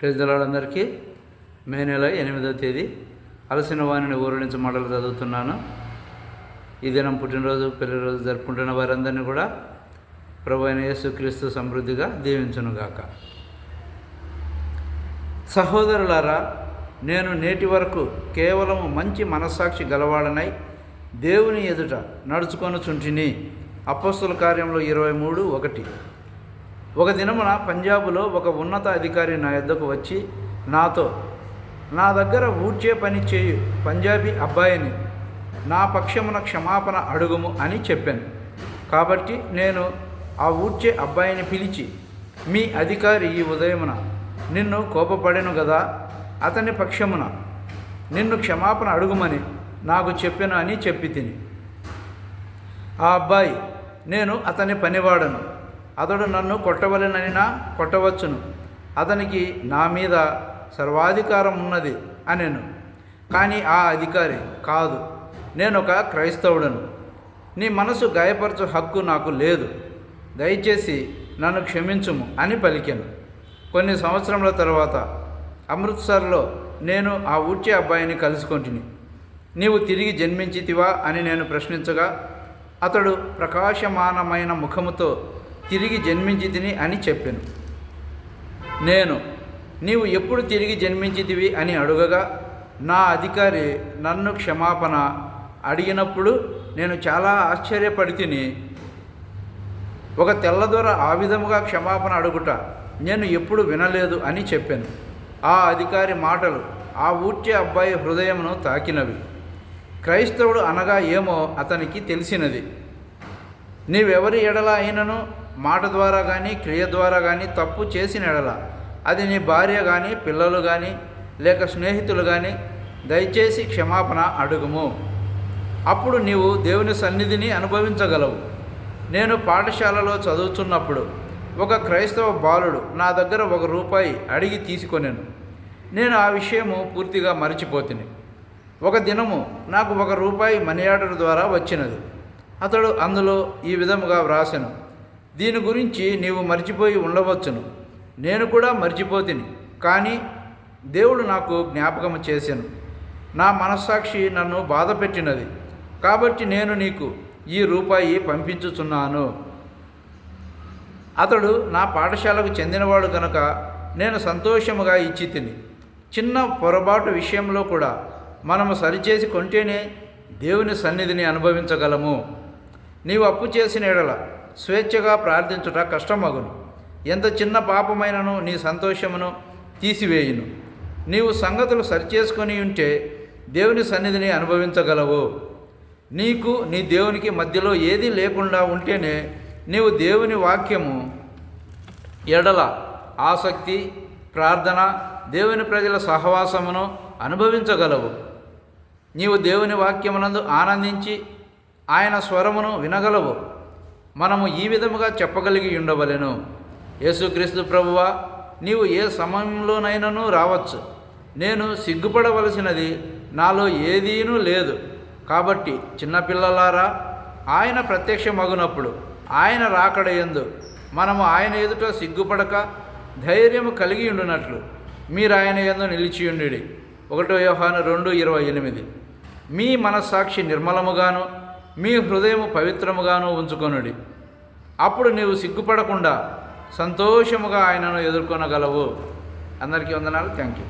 ప్రజలందరికీ మే నెల ఎనిమిదో తేదీ అలసిన వాణిని ఊరు నుంచి మాటలు చదువుతున్నాను. ఈ దినం పుట్టినరోజు పెళ్ళి రోజు జరుపుకుంటున్న వారందరినీ కూడా ప్రభు అయిన యేసుక్రీస్తు సమృద్ధిగా దీవించునుగాక. సహోదరులారా నేను నేటి వరకు కేవలం మంచి మనస్సాక్షి గలవాడనై దేవుని ఎదుట నడుచుకొనుచుంటిని. అపస్తుల కార్యంలో ఇరవై మూడు ఒకటి. ఒక దినమున పంజాబులో ఒక ఉన్నత అధికారి నా యొద్దకు వచ్చి నాతో నా దగ్గర ఊడ్చే పని చేయు పంజాబీ అబ్బాయిని. నా పక్షమున క్షమాపణ అడుగుము అని చెప్పాను. కాబట్టి నేను ఆ ఊడ్చే అబ్బాయిని పిలిచి మీ అధికారి ఈ ఉదయమున నిన్ను కోపపడెను కదా అతని పక్షమున నిన్ను క్షమాపణ అడుగుమని నాకు చెప్పాను అని చెప్పి తిని ఆ అబ్బాయి నేను అతని పనివాడను. అతడు నన్ను కొట్టవలెనైనా కొట్టవచ్చును. అతనికి నా మీద సర్వాధికారం ఉన్నది అనెను. కానీ ఆ అధికారి కాదు నేను ఒక క్రైస్తవుడను. నీ మనసు గాయపరచు హక్కు నాకు లేదు. దయచేసి నన్ను క్షమించుము అని పలికాను. కొన్ని సంవత్సరముల తర్వాత అమృత్సర్లో నేను ఆ ఊడ్చే అబ్బాయిని కలుసుకొంటిని. నీవు తిరిగి జన్మించితివా అని నేను ప్రశ్నించగా అతడు ప్రకాశమానమైన ముఖముతో తిరిగి జన్మించితిని అని చెప్పాను. నేను నీవు ఎప్పుడు తిరిగి జన్మించితివి అని అడుగగా నా అధికారి నన్ను క్షమాపణ అడిగినప్పుడు నేను చాలా ఆశ్చర్యపడి తిని ఒక తెల్లదొర ఆ విధముగా క్షమాపణ అడుగుట నేను ఎప్పుడు వినలేదు అని చెప్పాను. ఆ అధికారి మాటలు ఆ ఊర్చే అబ్బాయి హృదయమును తాకినవి. క్రైస్తవుడు అనగా ఏమో అతనికి తెలిసినది. నీవెవరి ఎడల అయినను? మాట ద్వారా కానీ క్రియ ద్వారా కానీ తప్పు చేసిన ఎడల అది నీ భార్య కానీ పిల్లలు కానీ లేక స్నేహితులు కానీ దయచేసి క్షమాపణ అడుగుము. అప్పుడు నీవు దేవుని సన్నిధిని అనుభవించగలవు. నేను పాఠశాలలో చదువుతున్నప్పుడు ఒక క్రైస్తవ బాలుడు నా దగ్గర ఒక రూపాయి అడిగి తీసుకొనేను. నేను ఆ విషయము పూర్తిగా మరిచిపోతిని. ఒక దినము నాకు ఒక రూపాయి మనీ ఆర్డర్ ద్వారా వచ్చినది. అతడు అందులో ఈ విధముగా వ్రాసెను. దీని గురించి నీవు మర్చిపోయి ఉండవచ్చును. నేను కూడా మర్చిపోతిని కానీ దేవుడు నాకు జ్ఞాపకం చేశాను నా మనస్సాక్షి నన్ను బాధ పెట్టినది. కాబట్టి నేను నీకు ఈ రూపాయి పంపించుచున్నాను. అతడు నా పాఠశాలకు చెందినవాడు కనుక నేను సంతోషముగా ఇచ్చి తిని చిన్న పొరపాటు విషయంలో కూడా మనము సరిచేసి కొంటేనే దేవుని సన్నిధిని అనుభవించగలము. నీవు అప్పు చేసిన ఎడల స్వేచ్ఛగా ప్రార్థించుట కష్టమగును. ఎంత చిన్న పాపమైనను నీ సంతోషమును తీసివేయును. నీవు సంగతులు సరిచేసుకొని ఉంటే దేవుని సన్నిధిని అనుభవించగలవు. నీకు నీ దేవునికి మధ్యలో ఏదీ లేకుండా ఉంటేనే నీవు దేవుని వాక్యము ఎడల ఆసక్తి ప్రార్థన దేవుని ప్రజల సహవాసమును అనుభవించగలవు. నీవు దేవుని వాక్యమునందు ఆనందించి ఆయన స్వరమును వినగలవు. మనము ఈ విధముగా చెప్పగలిగి ఉండవలెను. యేసుక్రీస్తు ప్రభువా నీవు ఏ సమయంలోనైనాను రావచ్చు. నేను సిగ్గుపడవలసినది నాలో ఏదీనూ లేదు. కాబట్టి చిన్నపిల్లలారా ఆయన ప్రత్యక్షమగునప్పుడు ఆయన రాకడ ఎందు మనము ఆయన ఎదుట సిగ్గుపడక ధైర్యము కలిగి ఉండునట్లు మీరు ఆయన ఎందు నిలిచియుండి ఒకటో వ్యవహారం రెండు ఇరవై ఎనిమిది. మీ మనస్సాక్షి నిర్మలముగాను మీ హృదయము పవిత్రముగాను ఉంచుకొనుడి. అప్పుడు నీవు సిగ్గుపడకుండా సంతోషముగా ఆయనను ఎదుర్కొనగలవు. అందరికీ వందనాలు. Thank you